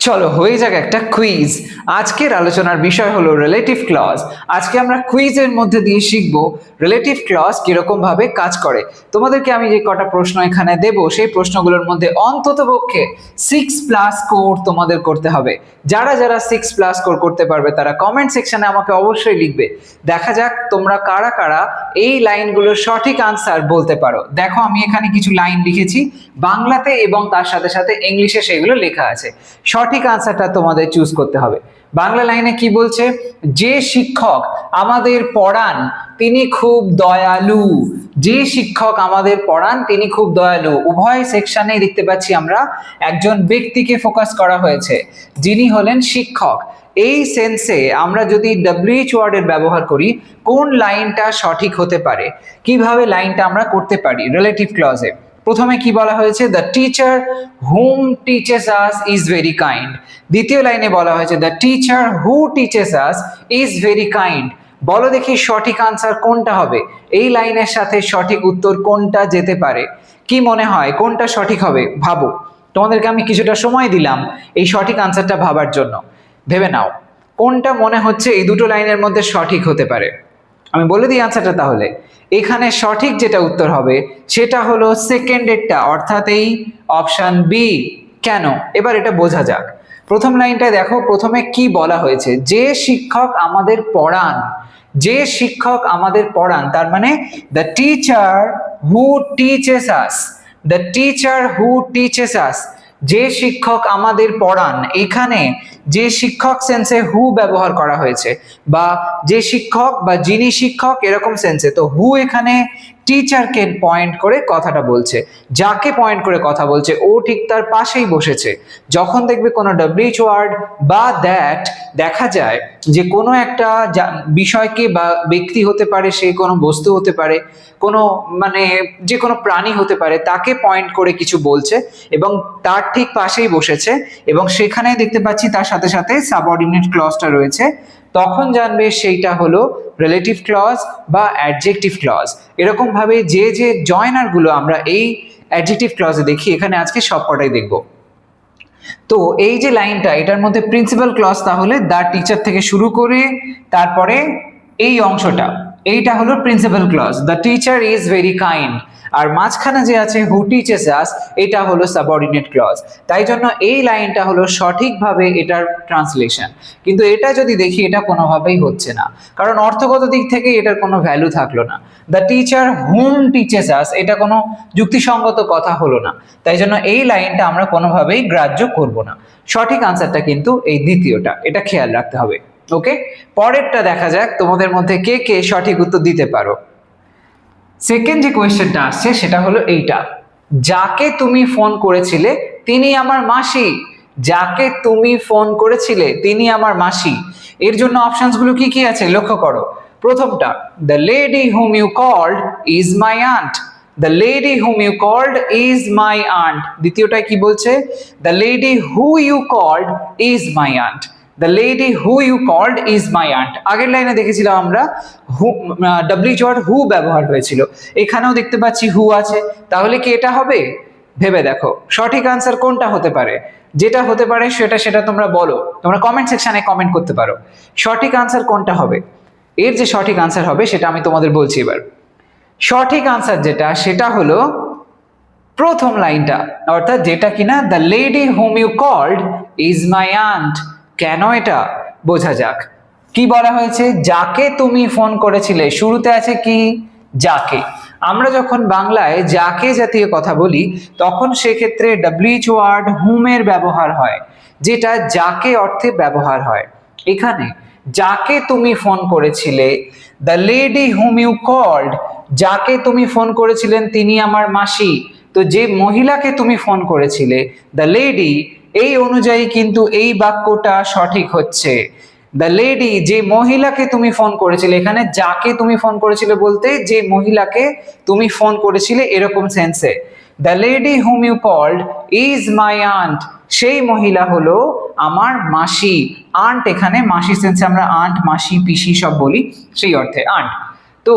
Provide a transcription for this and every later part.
চলো, হয়ে যাক একটা কুইজ আজকের আলোচনার বিষয় হলো রিলেটিভ ক্লজ আজকে আমরা কুইজের মধ্যে দিয়ে শিখব রিলেটিভ ক্লজ কীরকম ভাবে কাজ করে। তোমাদেরকে আমি যে কটা প্রশ্ন এখানে দেব, সেই প্রশ্নগুলোর মধ্যে অন্তত পক্ষে সিক্স প্লাস কোর তোমাদের করতে হবে। যারা যারা সিক্স প্লাস কোর করতে পারবে, তারা কমেন্ট সেকশনে আমাকে অবশ্যই লিখবে। দেখা যাক তোমরা কারা কারা এই লাইনগুলোর সঠিক আনসার বলতে পারো। দেখো, আমি এখানে কিছু লাইন লিখেছি। বাংলাতে এবং তার সাথে সাথে ইংলিশে সেগুলো লেখা আছে। সঠিক আনসারটা তোমাদের চুজ করতে হবে। বাংলা লাইনে কি বলছে? যে শিক্ষক আমাদের পড়ান, তিনি খুব দয়ালু। যে শিক্ষক আমাদের পড়ান, তিনি খুব দয়ালু। উভয় সেকশনে দেখতে পাচ্ছি আমরা, একজন ব্যক্তিকে ফোকাস করা হয়েছে, যিনি হলেন শিক্ষক। এই সেন্সে আমরা যদি ডাব্লিউএইচ ওয়ার্ডের ব্যবহার করি, কোন লাইনটা সঠিক হতে পারে? কীভাবে লাইনটা আমরা করতে পারি? রিলেটিভ ক্লজে প্রথমে কি বলা হয়েছে? The teacher whom teaches us is very kind দ্বিতীয় লাইনে বলা হয়েছে the teacher who teaches us is very kind বলো দেখি সঠিক আনসার কোনটা হবে। এই লাইনের সাথে সঠিক উত্তর কোনটা যেতে পারে? কি মনে হয়, কোনটা সঠিক হবে? ভাবো। তোমাদেরকে আমি কিছুটা সময় দিলাম এই সঠিক আনসারটা ভাবার জন্য। ভেবে নাও, কোনটা মনে হচ্ছে এই দুটো লাইনের মধ্যে সঠিক হতে পারে? আমি বলে দিই আনসারটা তাহলে। এখানে সঠিক যেটা উত্তর হবে, সেটা হলো সেকেন্ডেরটা অর্থাৎ এই অপশন বি কেন? এবার এটা বোঝা যাক। প্রথম লাইনটা দেখো, প্রথমে কি বলা হয়েছে? যে শিক্ষক আমাদের পড়ান, যে শিক্ষক আমাদের পড়ান, তার মানে the teacher who teaches us the teacher who teaches us যে শিক্ষক আমাদের পড়ান, এখানে যে শিক্ষক সেন্সে হু ব্যবহার করা হয়েছে বা যে শিক্ষক বা যিনি শিক্ষক এরকম সেন্সে তো হু এখানে টিচারকে পয়েন্ট করে কথাটা বলছে। যাকে পয়েন্ট করে কথা বলছে, ও ঠিক তার পাশেই বসেছে। যখন দেখবে কোনো ডাব্লিউচ ওয়ার্ড বা দ্যাট দেখা যায় যে কোনো একটা বিষয়কে বা ব্যক্তি হতে পারে, সে কোনো বস্তু হতে পারে, কোনো মানে যে কোনো প্রাণী হতে পারে, তাকে পয়েন্ট করে কিছু বলছে এবং তার ঠিক পাশেই বসেছে এবং সেখানেই দেখতে পাচ্ছি তার সাথে সাথে সাবঅর্ডিনেট ক্লজটা রয়েছে। তখন জানবে সেইটা হলো রিলেটিভ ক্লজ বা অ্যাডজেক্টিভ ক্লজ এরকমভাবে যে যে জয়নারগুলো আমরা এই অ্যাডজেক্টিভ ক্লজে দেখি, এখানে আজকে সবকটাই দেখব। তো এই যে লাইনটা, এটার মধ্যে প্রিন্সিপাল ক্লজ তাহলে দ্য টিচার থেকে শুরু করে তারপরে এই অংশটা। এইটা হলো principal clause the teacher is very kind আর মাঝখানে যে আছে হু টিচেস আস এটা হলো সাবঅর্ডিনেট ক্লজ তাই জন্য এই লাইনটা হলো সঠিকভাবে এটার ট্রান্সলেশন কিন্তু এটা যদি দেখি, এটা কোনোভাবেই হচ্ছে না। কারণ অর্থগত দিক থেকে এটার কোনো ভ্যালু থাকল না। The teacher whom teaches us এটা কোনো যুক্তিসঙ্গত কথা হলো না। তাই জন্য এই লাইনটা আমরা কোনোভাবেই গ্রাহ্য করব না। সঠিক আনসারটা কিন্তু এই দ্বিতীয়টা। এটা খেয়াল রাখতে হবে। ওকে পরেরটা দেখা যাক তোমাদের মধ্যে কে কে সঠিক উত্তর দিতে পারো। সেকেন্ড যে কোয়েশ্চেনটা আসছে, সেটা হলো এইটা। যাকে তুমি ফোন করেছিলে, তিনি আমার মাসি। যাকে তুমি ফোন করেছিলে, তিনি আমার মাসি। এর জন্য অপশনসগুলো কি কি আছে? লক্ষ্য করো। প্রথমটা the lady whom you called is my aunt the lady whom you called is my aunt দ্বিতীয়টা কি বলছে? The lady who you called is my aunt the lady who you called is my aunt আগের লাইনে দেখেছিলাম আমরা হু W word হু ব্যবহার হয়েছিল। এখানেও দেখতে পাচ্ছি হু আছে। তাহলে কি এটা হবে? ভেবে দেখো। সঠিক আনসার কোনটা হতে পারে? যেটা হতে পারে সেটা সেটা তোমরা বলো। তোমরা কমেন্ট সেকশনে কমেন্ট করতে পারো। সঠিক আনসার কোনটা হবে? এর যে সঠিক আনসার হবে, সেটা আমি তোমাদের বলছি এবার। সঠিক আনসার যেটা, সেটা হলো প্রথম লাইনটা অর্থাৎ যেটা কিনা the lady whom you called is my aunt কেন এটা? বোঝা যাক। কি বলা হয়েছে? যাকে তুমি ফোন করেছিলে। শুরুতে আছে কি? যাকে। আমরা যখন বাংলায় যাকে জাতীয় কথা বলি, তখন সেক্ষেত্রে ডাব্লিউচ ওয়ার্ড হুমের ব্যবহার হয়, যেটা যাকে অর্থে ব্যবহার হয়। এখানে, যাকে তুমি ফোন করেছিলে the lady whom you called যাকে তুমি ফোন করেছিলেন তিনি আমার মাসি। তো যে মহিলাকে তুমি ফোন করেছিলে দ্য লেডি এই অনুযায়ী কিন্তু এই বাক্যটা সঠিক হচ্ছে। দ্য লেডি যে মহিলাকে তুমি ফোন করেছিলে, এখানে যাকে তুমি ফোন করেছিলে বলতে, যে মহিলাকে তুমি ফোন করেছিলে এরকম সেন্সে the lady whom you called is my aunt সেই মহিলা হলো আমার মাসি। আন্ট এখানে মাসি সেন্সে আমরা আন্ট মাসি, পিসি সব বলি, সেই অর্থে আন্ট তো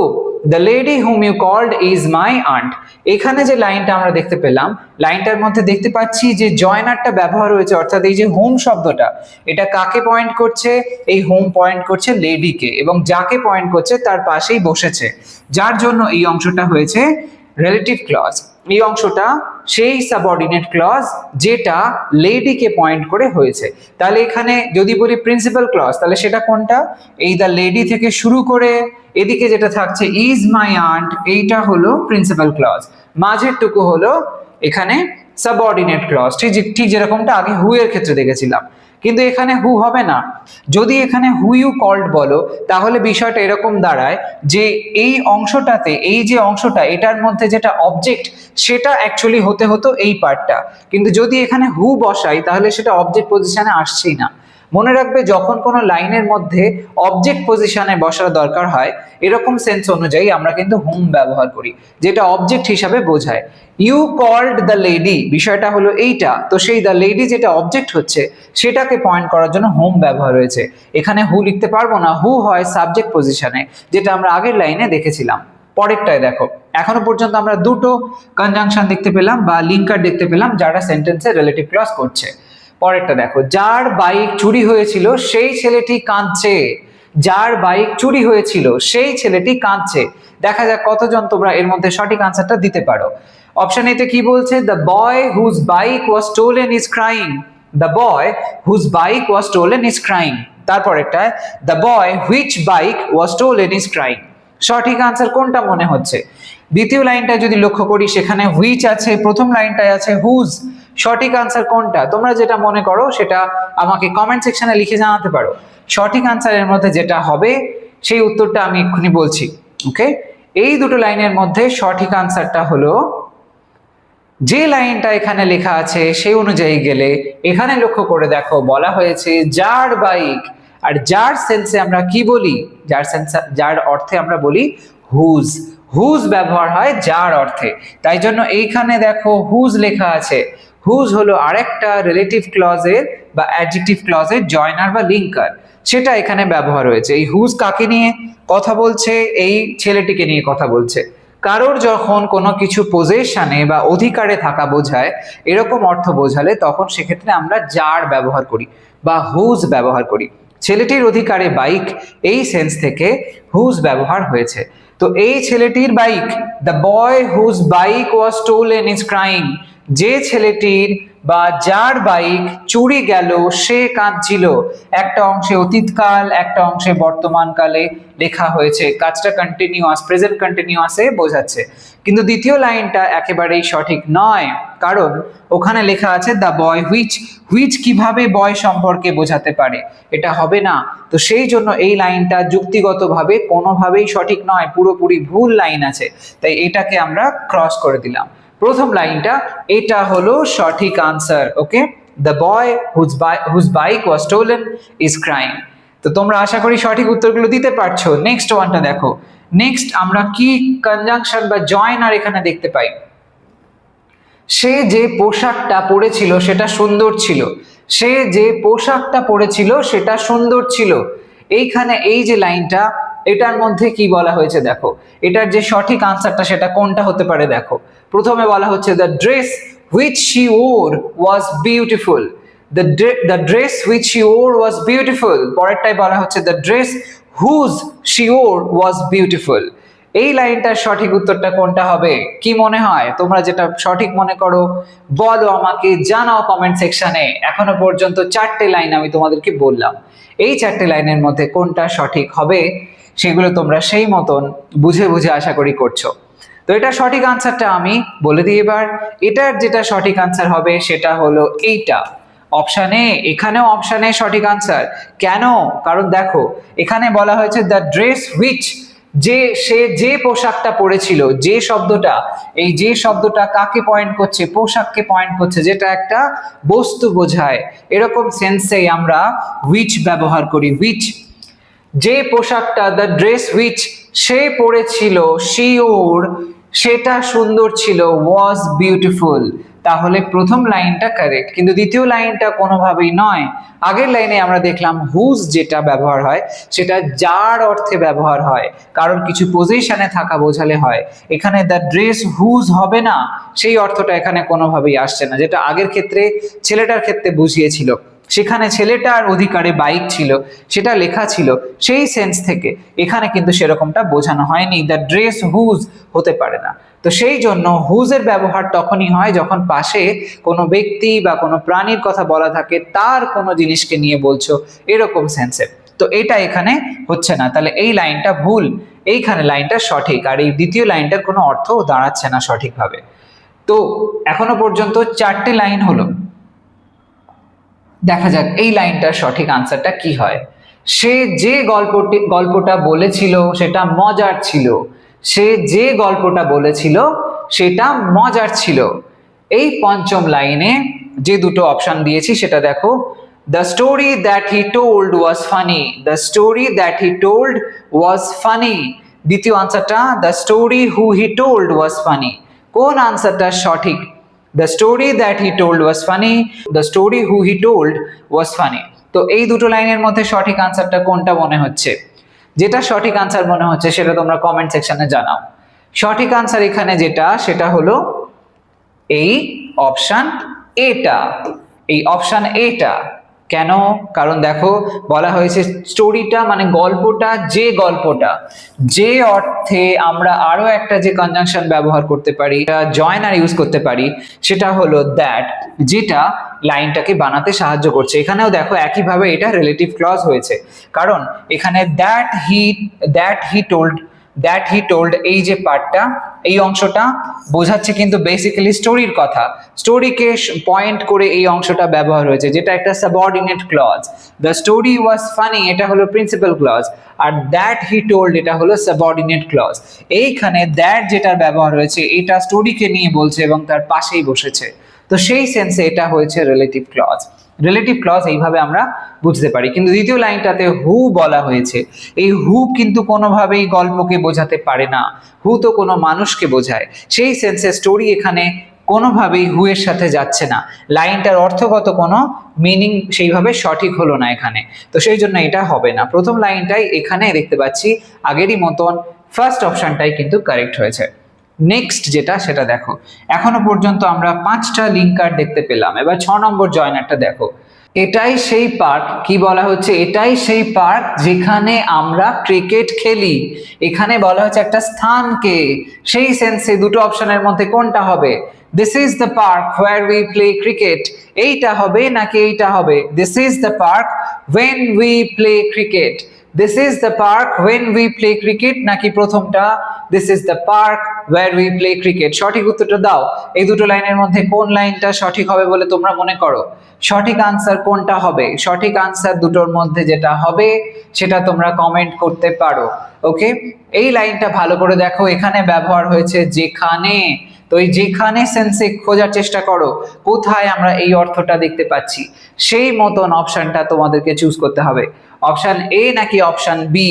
the lady whom you called is my aunt এখানে যে লাইনটা আমরা দেখতে পেলাম, লাইনটার মধ্যে দেখতে পাচ্ছি যে জয়নারটা ব্যবহার হয়েছে, অর্থাৎ এই যে হোম শব্দটা, এটা কাকে পয়েন্ট করছে? এই হোম পয়েন্ট করছে লেডিকে এবং যাকে পয়েন্ট করছে তার পাশেই বসেছে। যার জন্য এই অংশটা হয়েছে রিলেটিভ ক্লজ এই অংশটা সেই সাবঅর্ডিনেট ক্লজ যেটা লেডিকে পয়েন্ট করে হয়েছে। তাহলে এখানে যদি বলি প্রিন্সিপাল ক্লজ তাহলে সেটা কোনটা? এই দ্য লেডি থেকে শুরু করে এদিকে যেটা থাকছে ইজ মাই আন্ট এইটা হলো প্রিন্সিপাল ক্লজ মাঝের টুকু হলো এখানে সাবঅর্ডিনেট ক্লজ ঠিক ঠিক যেরকমটা আগে হুয়ের ক্ষেত্রে দেখেছিলাম। কিন্তু এখানে হু হবে না। যদি এখানে হু ইউ কল্ড বলো, তাহলে বিষয়টা এরকম দাঁড়ায় যে এই অংশটাতে, এই যে অংশটা, এটার মধ্যে যেটা অবজেক্ট সেটা অ্যাকচুয়ালি হতে হতো এই পার্টটা কিন্তু যদি এখানে হু বসাই, তাহলে সেটা অবজেক্ট পজিশনে আসছেই না। মনে রাখবে, যখন কোনো লাইনের মধ্যে অবজেক্ট পজিশনে বসার দরকার হয়, এরকম সেন্স অনুযায়ী আমরা কিন্তু হুম ব্যবহার করি, যেটা অবজেক্ট হিসাবে বোঝায়। ইউ কল্ড দ্য লেডি বিষয়টা হলো এইটা, তো সেই দ্য লেডি যেটা অবজেক্ট হচ্ছে, সেটাকে পয়েন্ট করার জন্য হোম ব্যবহার হয়েছে। এখানে হু লিখতে পারব না হু হয় সাবজেক্ট পজিশনে যেটা আমরা আগের লাইনে দেখেছিলাম। পরেরটায় দেখো, এখনও পর্যন্ত আমরা দুটো কনজাংশন দেখতে পেলাম বা লিঙ্কার দেখতে পেলাম, যারা সেন্টেন্সে রিলেটিভ ক্লজ করছে। পরেরটা দেখো, যার বাইক চুরি হয়েছিল, সেই ছেলেটি কাঁদছে। যার বাইক চুরি হয়েছিল, সেই ছেলেটি কাঁদছে। দেখা যাক কতজন তোমরা এর মধ্যে সঠিক আনসারটা দিতে পারো। অপশন এতে কি বলছে? The boy whose bike was stolen is crying the boy whose bike was stolen is crying তারপরেরটা the boy which bike was stolen is crying সঠিক আনসার কোনটা মনে হচ্ছে? দ্বিতীয় লাইনটা যদি লক্ষ্য করি, সেখানে হুইচ আছে, প্রথম লাইনটায় আছে হুজ সঠিক আনসার কোনটা? তোমরা যেটা মনে করো সেটা আমাকে কমেন্ট সেকশনে লিখে জানাতে পারো। সঠিক আনসারের মধ্যে যেটা হবে, সেই উত্তরটা আমি এক্ষুনি বলছি ওকে এই দুটো লাইনের মধ্যে সঠিক আনসারটা হলো, যে লাইনটা এখানে লেখা আছে সেই অনুযায়ী গেলে এখানে লক্ষ্য করে দেখো, বলা হয়েছে যার বাইক আর যার সেন্সে আমরা কি বলি? যার সেন্স যার অর্থে আমরা বলি হুজ হুজ ব্যবহার হয় যার অর্থে। তাই জন্য এইখানে দেখো হুজ লেখা আছে। হুজ হলো আরেকটা রিলেটিভ ক্লজের বা অ্যাডজেক্টিভ ক্লজের জয়নার বা লিঙ্কার সেটা এখানে ব্যবহার হয়েছে। এই হুজ কাকে নিয়ে কথা বলছে? এই ছেলেটিকে নিয়ে কথা বলছে। কারোর যখন কোনো কিছু পজেশনে বা অধিকারে থাকা বোঝায়, এরকম অর্থ বোঝালে তখন সেক্ষেত্রে আমরা যার ব্যবহার করি বা হুজ ব্যবহার করি। ছেলেটির অধিকারে বাইক এই সেন্স থেকে হুজ ব্যবহার হয়েছে। তো এই ছেলেটির bike the boy whose bike was stolen is crying যে ছেলেটির বা যার বাইক চুরি গেল, সে কাঁদছিল। একটা অংশে অতীতকাল, একটা অংশে বর্তমানকালে লেখা হয়েছে। কাজটা কন্টিনিউয়াস প্রেজেন্ট কন্টিনিউয়াসে বোঝাচ্ছে। কিন্তু দ্বিতীয় লাইনটা একেবারেই সঠিক নয়, কারণ ওখানে লেখা আছে দ্য বয় হুইচ হুইচ কীভাবে বয় সম্পর্কে বোঝাতে পারে? এটা হবে না। তো সেই জন্য এই লাইনটা যুক্তিগতভাবে কোনোভাবেই সঠিক নয়, পুরোপুরি ভুল লাইন আছে। তাই এটাকে আমরা ক্রস করে দিলাম। প্রথম লাইনটা, এটা হলো সঠিক answer okay the boy whose by whose bike was stolen is crime তো তোমরা আশা করি সঠিক উত্তরগুলো দিতে পারছ। নেক্সট ওয়ানটা দেখো। নেক্সট আমরা কি কনজাংশন বা জয়েনার এখানে দেখতে পাই? সে যে পোশাকটা পরেছিল, সেটা সুন্দর ছিল। সে যে পোশাকটা পরেছিল, সেটা সুন্দর ছিল। এইখানে এই যে লাইনটা, এটার মধ্যে কি বলা হয়েছে দেখো? এটার যে সঠিক আনসারটা সেটা কোনটা হতে পারে দেখো? প্রথমে বলা হচ্ছে the dress which she wore was beautiful the the dress which she wore was beautiful পরেরটাই বলা হচ্ছে the dress whose she wore was beautiful এই লাইনটার সঠিক উত্তরটা কোনটা হবে? কি মনে হয়? তোমরা যেটা সঠিক মনে করো, বলো আমাকে, জানাও কমেন্ট সেকশনে এখনও পর্যন্ত চারটে লাইন আমি তোমাদেরকে বললাম। এই চারটে লাইনের মধ্যে কোনটা সঠিক হবে, সেগুলো তোমরা সেই মতন বুঝে বুঝে আশা করি করছ। তো এটা সঠিক আনসারটা আমি বলে দিই এবার। এটার যেটা সঠিক আনসার হবে সেটা হলো এইটা। অপশানে এখানেও অপশানে সঠিক আনসার কেন? কারণ দেখো, এখানে বলা হয়েছে দ্য ড্রেস হুইচ যে, সে যে পোশাকটা পরেছিল, যে শব্দটা, এই যে শব্দটা কাকে পয়েন্ট করছে? পোশাককে পয়েন্ট করছে, যেটা একটা বস্তু বোঝায়। এরকম সেন্সেই আমরা হুইচ ব্যবহার করি হুইচ যে পোশাকটা দ্য ড্রেস উইচ সে পরেছিল সি ওর সেটা সুন্দর ছিল ওয়াজ বিউটিফুল তাহলে প্রথম লাইনটা কারেক্ট কিন্তু দ্বিতীয় লাইনটা কোনোভাবেই নয়। আগের লাইনে আমরা দেখলাম হুজ যেটা ব্যবহার হয়, সেটা যার অর্থে ব্যবহার হয়। কারণ কিছু পজিশনে থাকা বোঝালে হয়। এখানে দ্য ড্রেস হুজ হবে না, সেই অর্থটা এখানে কোনোভাবেই আসছে না, যেটা আগের ক্ষেত্রে, ছেলেটার ক্ষেত্রে বুঝিয়েছিল। সেখানে ছেলেটার অধিকারে বাইক ছিল, সেটা লেখা ছিল, সেই সেন্স থেকে এখানে কিন্তু সেরকমটা বোঝানো হয়নি। দ্য ড্রেস হুজ হতে পারে না। তো সেই জন্য হুজের ব্যবহার তখনই হয় যখন পাশে কোনো ব্যক্তি বা কোনো প্রাণীর কথা বলা থাকে, তার কোনো জিনিসকে নিয়ে বলছো, এরকম সেন্সে তো এটা এখানে হচ্ছে না। তাহলে এই লাইনটা ভুল। এইখানে লাইনটা সঠিক। আর এই দ্বিতীয় লাইনটার কোনো অর্থ দাঁড়াচ্ছে না সঠিকভাবে। তো এখনও পর্যন্ত চারটে লাইন হলো। দেখা যাক এই লাইনটার সঠিক আনসারটা কি হয়। সে যে গল্পটি, গল্পটা বলেছিল সেটা মজার ছিল। সে যে গল্পটা বলেছিল সেটা মজার ছিল। এই পঞ্চম লাইনে যে দুটো অপশন দিয়েছি সেটা দেখো। The story that he told was funny the story that he told was funny দ্বিতীয় আনসারটা the story who he told was funny কোন আনসারটা সঠিক? The story that he told was funny the story who he told was funny তো এই দুটো লাইনের মধ্যে সঠিক আনসারটা কোনটা মনে হচ্ছে? যেটা সঠিক আনসার মনে হচ্ছে সেটা তোমরা কমেন্ট সেকশনে জানাও। সঠিক আনসার এখানে যেটা, সেটা হলো এই অপশান এটা এই অপশান এটা কেন? কারণ দেখো, বলা হয়েছে স্টোরিটা মানে গল্পটা যে গল্পটা, যে অর্থে আমরা আরও একটা যে কনজাংশন ব্যবহার করতে পারি জয়নার ইউজ করতে পারি, সেটা হলো দ্যাট যেটা লাইনটাকে বানাতে সাহায্য করছে। এখানেও দেখো একইভাবে এটা রিলেটিভ ক্লজ হয়েছে। কারণ এখানে that he that he told that he told এই যে পার্টটা এই অংশটা বোঝাচ্ছে কিন্তু বেসিক্যালি স্টোরির কথা। স্টোরিকে পয়েন্ট করে এই অংশটা ব্যবহার হয়েছে, যেটা একটা subordinate clause the story was funny এটা হলো প্রিন্সিপাল ক্লজ আর দ্যাট হি টোল্ড এটা হলো সাবঅর্ডিনেট ক্লজ এইখানে দ্যাট যেটার ব্যবহার হয়েছে, এটা স্টোরিকে নিয়ে বলছে এবং তার পাশেই বসেছে। তো সেই সেন্সে এটা হয়েছে রিলেটিভ ক্লজ রিলেটিভ ক্লজ এইভাবে আমরা বুঝতে পারি। কিন্তু দ্বিতীয় লাইনটাতে হু বলা হয়েছে, এই হু কিন্তু কোনোভাবেই গল্পকে বোঝাতে পারে না। হু তো কোনো মানুষকে বোঝায়। সেই সেন্সে স্টোরি এখানে কোনোভাবেই হু এর সাথে যাচ্ছে না। লাইনটার অর্থগত কোনো মিনিং সেইভাবে সঠিক হলো না এখানে। তো সেই জন্য এটা হবে না। প্রথম লাইনটাই এখানে দেখতে পাচ্ছি আগেরই মতন ফার্স্ট অপশনটাই কিন্তু কারেক্ট হয়েছে। নেক্সট যেটা, সেটা দেখো। এখনও পর্যন্ত আমরা পাঁচটা লিঙ্ক কার্ড দেখতে পেলাম। এবার ছ নম্বর জয়নারটা দেখো। এটাই সেই পার্ক কি বলা হচ্ছে? এটাই সেই পার্ক যেখানে আমরা ক্রিকেট খেলি। এখানে বলা হচ্ছে একটা স্থানকে। সেই সেন্সে দুটো অপশনের মধ্যে কোনটা হবে? This is the park where we play cricket এইটা হবে নাকি এইটা হবে? This is the park when we play cricket this is the park when we play cricket নাকি প্রথমটা? This is the park where we play cricket সঠিক উত্তরটা দাও। এই দুটো লাইনের মধ্যে কোন লাইনটা সঠিক হবে বলে তোমরা মনে করো? সঠিক আনসার কোনটা হবে? সঠিক আনসার দুটোর মধ্যে যেটা হবে, সেটা তোমরা কমেন্ট করতে পারো। ওকে এই লাইনটা ভালো করে দেখো। এখানে ব্যবহার হয়েছে যেখানে। তো এই যেখানে সেন্সে খোঁজার চেষ্টা করো। কোথায় আমরা এই অর্থটা দেখতে পাচ্ছি? সেই মতন অপশনটা তোমাদেরকে চুজ করতে হবে। অপশন এ নাকি অপশান বি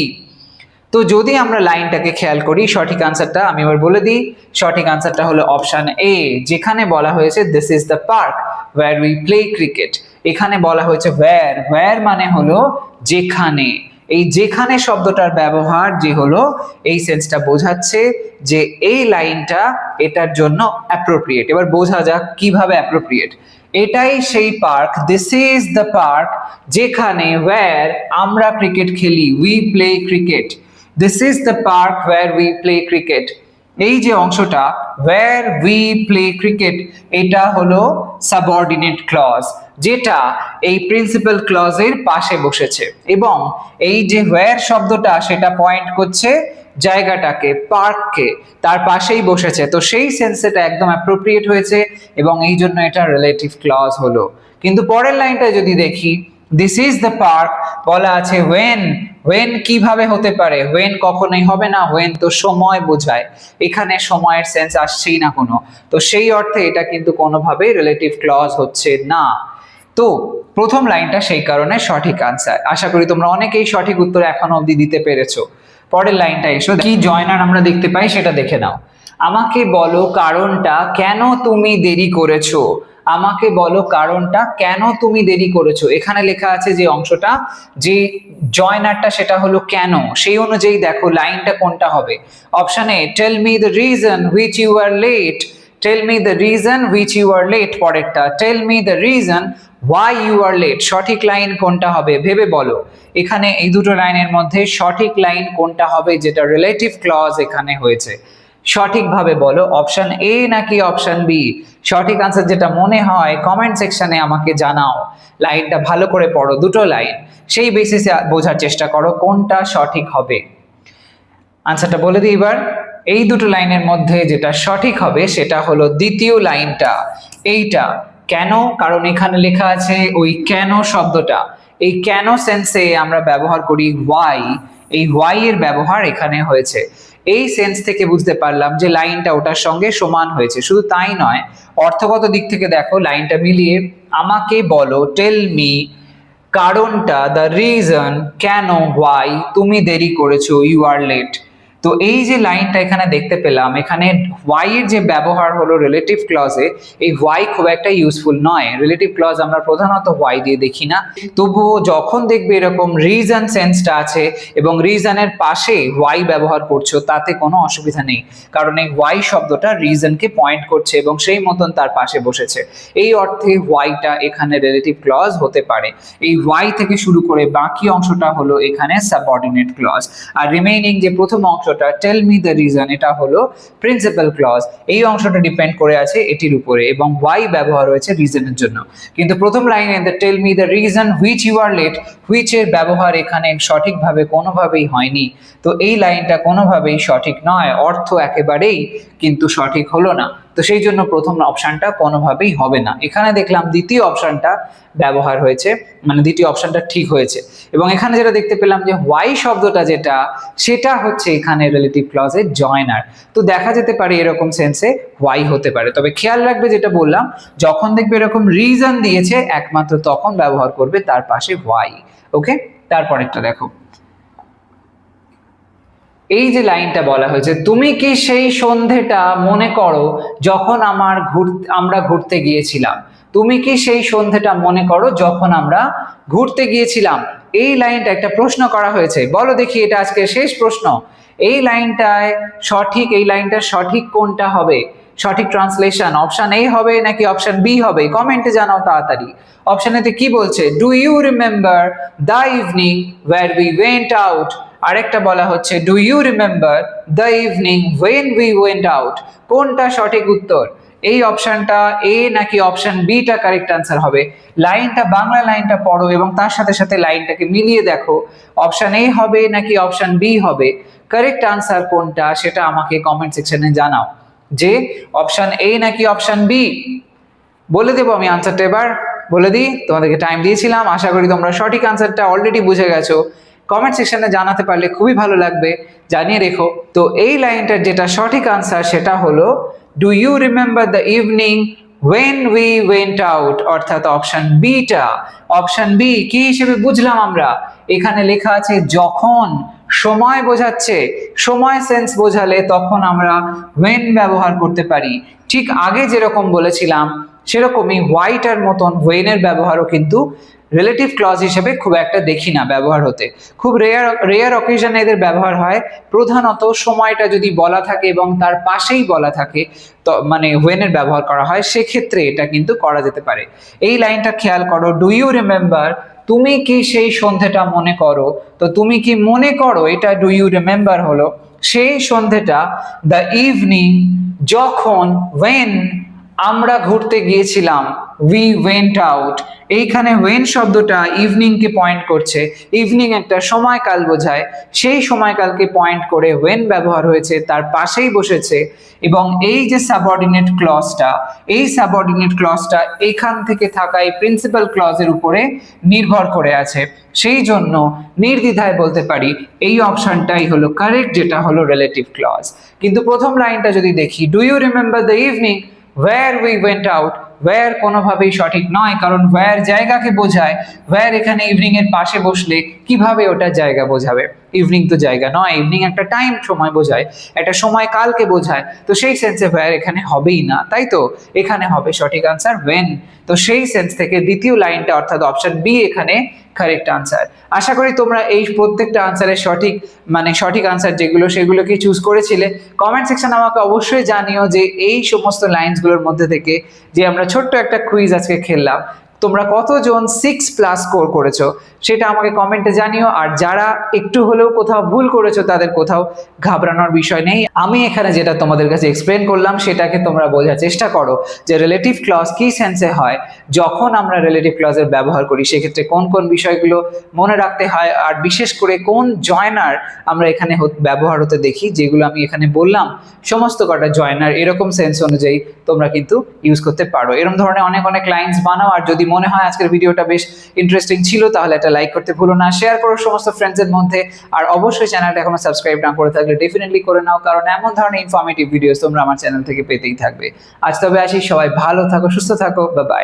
তো যদি আমরা লাইনটাকে খেয়াল করি, সঠিক আনসারটা আমি এবার বলে দিই। সঠিক আনসারটা হলো অপশান এ যেখানে বলা হয়েছে this is the park where we play cricket এখানে বলা হয়েছে ওয়্যার ওয়্যার মানে হলো যেখানে। এই যেখানে শব্দটার ব্যবহার যে হলো, এই সেন্সটা বোঝাচ্ছে যে এই লাইনটা এটার জন্য অ্যাপ্রোপ্রিয়েট এবার বোঝা যাক কীভাবে অ্যাপ্রোপ্রিয়েট এটাই সেই park. This is the park যেখানে ওয়্যার আমরা ক্রিকেট খেলি। We play cricket this is the park where we play cricket এই যে অংশটা ওয়্যার উই প্লে ক্রিকেট এটা হলো সাবঅর্ডিনেট ক্লজ যেটা এই প্রিন্সিপাল ক্লজের পাশে বসেছে। এবং এই যে ওয়্যার শব্দটা, সেটা পয়েন্ট করছে জায়গাটাকে, পার্ককে তার পাশেই বসেছে। তো সেই সেন্সেটা একদম অ্যাপ্রোপ্রিয়েট হয়েছে এবং এই জন্য এটা রিলেটিভ ক্লজ হলো। কিন্তু পরের লাইনটা যদি দেখি দিস ইজ দ্য পার্ক বলা আছে ওয়েন ওয়েন কীভাবে হতে পারে ওয়েন কখনোই হবে না ওয়েন তো সময় বোঝায়। এখানে সময়ের সেন্স আসছেই না কোনো। তো সেই অর্থে এটা কিন্তু কোনোভাবেই রিলেটিভ ক্লজ হচ্ছে না। তো প্রথম লাইনটা সেই কারণে সঠিক আনসার আশা করি তোমরা অনেকেই সঠিক উত্তর এখনও অবধি দিতে পেরেছ। পরের লাইনটা এসো। কি জয়নার আমরা দেখতে পাই, সেটা দেখে নাও। আমাকে বলো কারণটা, কেন তুমি দেরি করেছ? আমাকে বলো কারণটা, কেন তুমি দেরি করেছ? এখানে লেখা আছে যে অংশটা, যে জয়নারটা সেটা হলো কেন? সেই অনুযায়ী দেখো লাইনটা কোনটা হবে। Option A tell me the reason which you are late tell me the reason which you are late পরেরটা। Tell me the reason why you are late সঠিক লাইন কোনটা হবে? ভেবে বলো। এখানে এই দুটো লাইনের মধ্যে সঠিক লাইন কোনটা হবে যেটা রিলেটিভ ক্লজ এখানে হয়েছে? সঠিকভাবে বলো। অপশন এ নাকি অপশন বি সঠিক আনসার যেটা মনে হয় কমেন্ট সেকশনে আমাকে জানাও। লাইনটা ভালো করে পড়ো, দুটো লাইন সেই বেসিসে বোঝার চেষ্টা করো কোনটা সঠিক হবে। আনসারটা বলে দিই এবার। এই দুটো লাইনের মধ্যে যেটা সঠিক হবে, সেটা হলো দ্বিতীয় লাইনটা এইটা কেন? কারণ এখানে লেখা আছে ওই কেন শব্দটা। এই কেন সেন্সে আমরা ব্যবহার করি ওয়াই এই ওয়াই এর ব্যবহার এখানে হয়েছে। এই সেন্স থেকে বুঝতে পারলাম যে লাইনটা ওটার সঙ্গে সমান হয়েছে। শুধু তাই নয়, অর্থগত দিক থেকে দেখো লাইনটা মিলিয়ে আমাকে বলো টেল মি কারণটা দ্য রিজন কেন ওয়াই তুমি দেরি করেছ ইউ আর লেট তো এই যে লাইনটা এখানে দেখতে পেলাম, এখানে ওয়াই এর যে ব্যবহার হলো রিলেটিভ ক্লজে এই ওয়াই খুব একটা ইউজফুল নয়। রিলেটিভ ক্লজ আমরা প্রধানত ওয়াই দিয়ে দেখি না। তবুও যখন দেখবে এরকম রিজন সেন্সটা আছে এবং রিজনের পাশে ওয়াই ব্যবহার করছ, তাতে কোনো অসুবিধা নেই। কারণ এই ওয়াই শব্দটা রিজনকে পয়েন্ট করছে এবং সেই মতন তার পাশে বসেছে। এই অর্থে ওয়াইটা এখানে রিলেটিভ ক্লজ হতে পারে। এই ওয়াই থেকে শুরু করে বাকি অংশটা হলো এখানে সাবঅর্ডিনেট ক্লজ আর রিমেইনিং যে প্রথম অংশটা টেল মি দ্য রিজন এটা হলো প্রিন্সিপাল ক্লজ এই অংশটা ডিপেন্ড করে আছে এটির উপরে এবং ওয়াই ব্যবহার হয়েছে রিজনের জন্য। কিন্তু প্রথম লাইনে the tell me the reason which you are late which এর ব্যবহার এখানে সঠিকভাবে কোনোভাবেই হয়নি। তো এই লাইনটা কোনোভাবেই সঠিক নয়, অর্থ একেবারেই কিন্তু সঠিক হলো না। তো সেই জন্য প্রথম অপশনটা কোনোভাবেই হবে না। এখানে দেখলাম দ্বিতীয় অপশনটা ব্যবহার হয়েছে মানে দ্বিতীয় অপশনটা ঠিক হয়েছে। এবং এখানে যেটা দেখতে পেলাম যে ওয়াই শব্দটা যেটা, সেটা হচ্ছে এখানে রিলেটিভ ক্লজের জয়নার তো দেখা যেতে পারে এরকম সেন্সে ওয়াই হতে পারে। তবে খেয়াল রাখবে যেটা বললাম, যখন দেখবে এরকম রিজন দিয়েছে, একমাত্র তখন ব্যবহার করবে তার পাশে ওয়াই ওকে তারপরেরটা দেখো। এই যে লাইনটা বলা হয়েছে, তুমি কি সেই সন্ধেটা মনে করো যখন আমার ঘুর, আমরা ঘুরতে গিয়েছিলাম? তুমি কি সেই সন্ধেটা মনে করো যখন আমরা ঘুরতে গিয়েছিলাম? এই লাইনটা একটা প্রশ্ন করা হয়েছে। বলো দেখি এটা আজকে শেষ প্রশ্ন। এই লাইনটায় সঠিক, এই লাইনটা সঠিক কোনটা হবে? সঠিক ট্রান্সলেশন অপশন এ হবে নাকি অপশন বি হবে? কমেন্টে জানাও তাড়াতাড়ি। অপশন এতে কি বলছে? Do you remember the evening where we went out আরেকটা বলা হচ্ছে do you remember the evening when we went out কোনটা সঠিক উত্তর? এই অপশনটা এ নাকি অপশন বিটা কারেক্ট আনসার হবে। লাইনটা, বাংলা লাইনটা পড়ো এবং তার সাথে সাথে লাইনটাকে মিলিয়ে দেখো, অপশন এ হবে নাকি অপশন বি হবে? কারেক্ট আনসার কোনটা সেটা আমাকে কমেন্ট সেকশনে জানাও। যে অপশন এ নাকি অপশন বি? বলে দেবো আমি আনসারটা এবার। বলে দিই, তোমাদেরকে টাইম দিয়েছিলাম। আশা করি তোমরা সঠিক আনসারটা অলরেডি বুঝে গেছো। কমেন্ট সেকশনে জানাতে পারলে খুবই ভালো লাগবে, জানিয়ে রেখো। তো এই লাইনটার যেটা সঠিক আনসার সেটা হলো do you remember the evening when we went out অর্থাৎ অপশন বিটা অপশন বি কি হিসেবে বুঝলাম আমরা? এখানে লেখা আছে, যখন সময় বোঝাচ্ছে, সময় সেন্স বোঝালে তখন আমরা ওয়েন ব্যবহার করতে পারি। ঠিক আগে যেরকম বলেছিলাম, সেরকমই হোয়াইটার মতন ওয়েনের ব্যবহারও কিন্তু রিলেটিভ ক্লজ হিসেবে খুব একটা দেখি না ব্যবহার হতে। খুব রেয়ার রেয়ার অকেশনে এদের ব্যবহার হয়। প্রধানত সময়টা যদি বলা থাকে এবং তার পাশেই বলা থাকে, তো মানে ওয়েনের ব্যবহার করা হয়, সেক্ষেত্রে এটা কিন্তু করা যেতে পারে। এই লাইনটা খেয়াল করো ডু ইউ রিমেম্বার তুমি কি সেই সন্ধেটা মনে করো? তো তুমি কি মনে করো এটা ডু ইউ রিমেম্বার হলো। সেই সন্ধেটা দ্য ইভিনিং যখন ওয়েন আমরা ঘুরতে গিয়েছিলাম উই ওয়েন্ট আউট এইখানে ওয়েন শব্দটা ইভিনিংকে পয়েন্ট করছে। ইভিনিং একটা সময়কাল বোঝায়। সেই সময়কালকে পয়েন্ট করে ওয়েন ব্যবহার হয়েছে, তার পাশেই বসেছে। এবং এই যে সাবঅর্ডিনেট ক্লজটা এই সাবঅর্ডিনেট ক্লজটা এখান থেকে থাকা এই প্রিন্সিপাল ক্লজের উপরে নির্ভর করে আছে। সেই জন্য নির্দ্বিধায় বলতে পারি, এই অপশনটাই হলো কারেক্ট যেটা হলো রিলেটিভ ক্লজ কিন্তু প্রথম লাইনটা যদি দেখি do you remember the evening where we went out where কোনোভাবেই সঠিক নয়, কারণ ওয়্যার জায়গাকে বোঝায় ওয়্যার এখানে ইভিনিং এর পাশে বসলে কীভাবে ওটা জায়গা বোঝাবে? ইভিনিং তো জায়গা নয় ইভিনিং একটা টাইম সময় বোঝায়, একটা সময় কালকে বোঝায়, তো সেই সেন্সে হোয়ার এখানে হবেই না, তাই তো? এখানে হবে সঠিক আনসার ওয়েন তো সেই সেন্স থেকে দ্বিতীয় লাইনটা অর্থাৎ অপশন বি এখানে কারেক্ট আনসার আশা করি তোমরা এই প্রত্যেকটা আনসারের সঠিক মানে সঠিক আনসার যেগুলো সেগুলোকে চুজ করেছিলে কমেন্ট সেকশন আমাকে অবশ্যই জানিও যে এই সমস্ত লাইন্সগুলোর মধ্যে থেকে যে আমরা ছোট্ট একটা কুইজ আজকে খেললাম তোমরা কতজন সিক্স প্লাস স্কোর করেছ, সেটা আমাকে কমেন্টে জানিও। আর যারা একটু হলেও কোথাও ভুল করেছ, তাদের কোথাও ঘাবড়ানোর বিষয় নেই। আমি এখানে যেটা তোমাদের কাছে এক্সপ্লেন করলাম, সেটাকে তোমরা বোঝার চেষ্টা করো যে রিলেটিভ ক্লজ কি সেন্সে হয়। যখন আমরা রিলেটিভ ক্লজের ব্যবহার করি, সেক্ষেত্রে কোন কোন বিষয়গুলো মনে রাখতে হয়, আর বিশেষ করে কোন জয়নার আমরা এখানে ব্যবহার হতে দেখি, যেগুলো আমি এখানে বললাম, সমস্ত কটা জয়নার এরকম সেন্স অনুযায়ী তোমরা কিন্তু ইউজ করতে পারো। এরকম ধরনের অনেক অনেক লাইন্স বানাও, আর যদি মনে হয় আজকের ভিডিওটা বেশ ইন্টারেস্টিং ছিল, তাহলে একটা লাইক করতে ভুলো না। শেয়ার করো সমস্ত ফ্রেন্ডসের মধ্যে, আর অবশ্যই চ্যানেলটা এখনও সাবস্ক্রাইব না করে থাকলে ডেফিনেটলি করে নাও, কারণ এমন ধরনের ইনফরমেটিভ ভিডিও তোমরা আমার চ্যানেল থেকে পেতেই থাকবে। আজ তবে আসি, সবাই ভালো থাকো, সুস্থ থাকো বা বাই